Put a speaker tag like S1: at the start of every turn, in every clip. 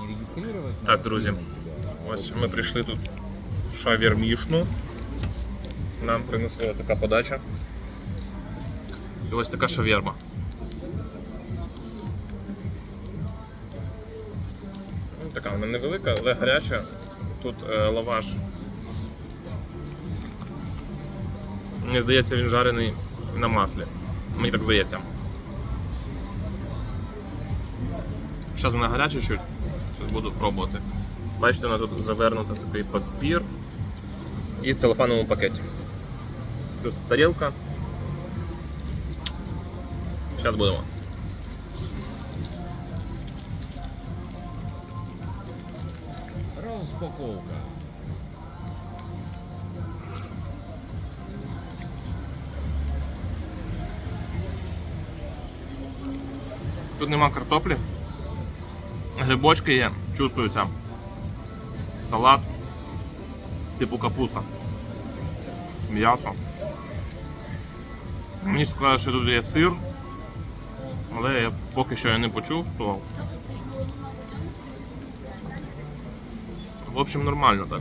S1: Не регистрировать.
S2: Так, друзі. Ось ми прийшли тут в шавермішну. Нам принесли така подача. І ось така шаверма. Ну, така вона невелика, але гаряча. Тут е, лаваш. Мені здається, він жарений на маслі. Мені так здається. Зараз вона гаряча чуть. Буду пробувати. Бачите, вона тут завернута такий папір і в целофановому пакеті. Плюс тарілка. Зараз будемо.
S1: Распаковка.
S2: Тут нема картоплі. Грибочки є, чувствуються. Салат. Типу капуста. М'ясо. Мені сказали, що тут є сир. Але я поки що я не почувствував. В общем, нормально так.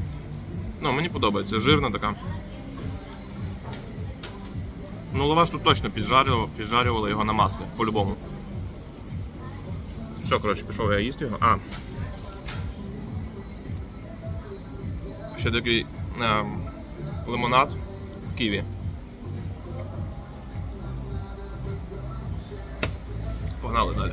S2: Ну, мені подобається, жирна така. Ну, лаваш тут точно піджарювали його на маслі, по-любому. Все, коротше, пішов я їсти його. А. Ще такий е, лимонад в Києві. Погнали далі.